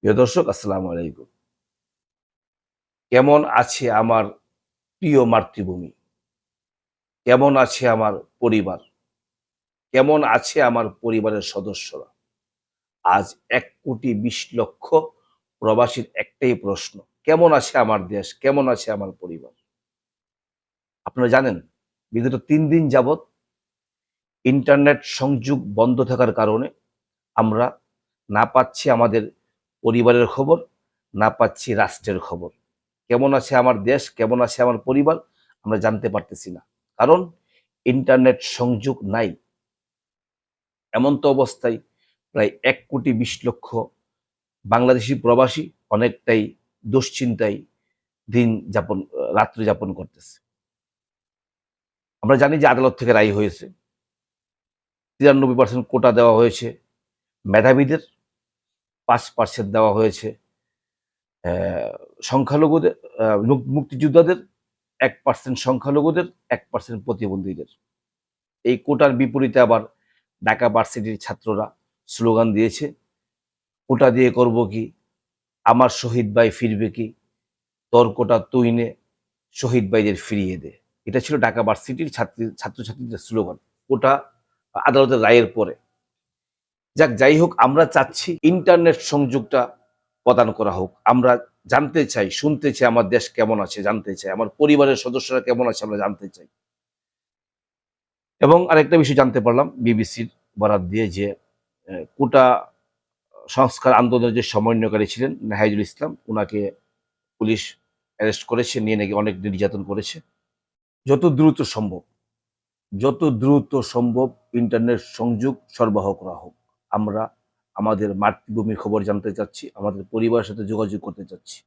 প্রিয় দর্শক, আসসালামু আলাইকুম। কেমন আছে আমার প্রিয় মাতৃভূমি? কেমন আছে আমার পরিবার? কেমন আছে আমার পরিবারের সদস্যরা? আজ এক কোটি বিশ লক্ষ প্রবাসীর একটাই প্রশ্ন, কেমন আছে আমার দেশ? কেমন আছে আমার পরিবার? আপনারা জানেন, বিগত তিন দিন যাবৎ ইন্টারনেট সংযোগ বন্ধ থাকার কারণে আমরা না পাচ্ছি আমাদের পরিবারের খবর, না পাচ্ছি রাষ্ট্রের খবর। কেমন আছে আমার দেশ, কেমন আছে আমার পরিবার, আমরা জানতে পারতেছি না। কারণ ইন্টারনেট সংযোগ নাই। এমন তো অবস্থায় প্রায় এক কোটি বিশ লক্ষ বাংলাদেশি প্রবাসী অনেকটাই দুশ্চিন্তায় দিন যাপন, রাত্রি যাপন করতেছে। আমরা জানি যে আদালত থেকে রায় হয়েছে। তিরানব্বই পার্সেন্ট কোটা দেওয়া হয়েছে। মেধাবীদের পাঁচ পার্সেন্ট দেওয়া হয়েছে। সংখ্যালঘুদের মুক্তিযোদ্ধাদের এক পার্সেন্ট, সংখ্যালঘুদের এক পার্সেন্ট প্রতিবন্ধীদের। এই কোটার বিপরীতে আবার ঢাকা ভার্সিটির ছাত্ররা স্লোগান দিয়েছে, কোটা দিয়ে করব কি? আমার শহীদ ভাই ফিরবে কি? তোর কোটা তুই নে, শহীদ ভাইদের ফিরিয়ে দে। এটা ছিল ঢাকা ভার্সিটির ছাত্রী, ছাত্রছাত্রীদের স্লোগান। কোটা আদালতের রায়ের পরে যাক, যাই হোক, আমরা চাচ্ছি ইন্টারনেট সংযোগটা প্রদান করা হোক। আমরা জানতে চাই, শুনতে চাই আমার দেশ কেমন আছে, জানতে চাই। আমার পরিবারের সদস্যরা কেমন আছে, আমরা জানতে চাই। এবং আরেকটা বিষয় জানতে পারলাম, বিবিসির বরাদ দিয়ে যে কোটা সংস্কার আন্দোলনের যে সমন্বয়কারী ছিলেন নাহাইজুল ইসলাম ওনাকে পুলিশ অ্যারেস্ট করেছে, নিয়ে নাকি অনেক নির্যাতন করেছে। যত দ্রুত সম্ভব, যত দ্রুত সম্ভব ইন্টারনেট সংযোগ সরবরাহ করা হোক। আমরা আমাদের মাতৃভূমির খবর জানতে চাচ্ছি আমাদের পরিবারের সাথে যোগাযোগ করতে চাচ্ছি।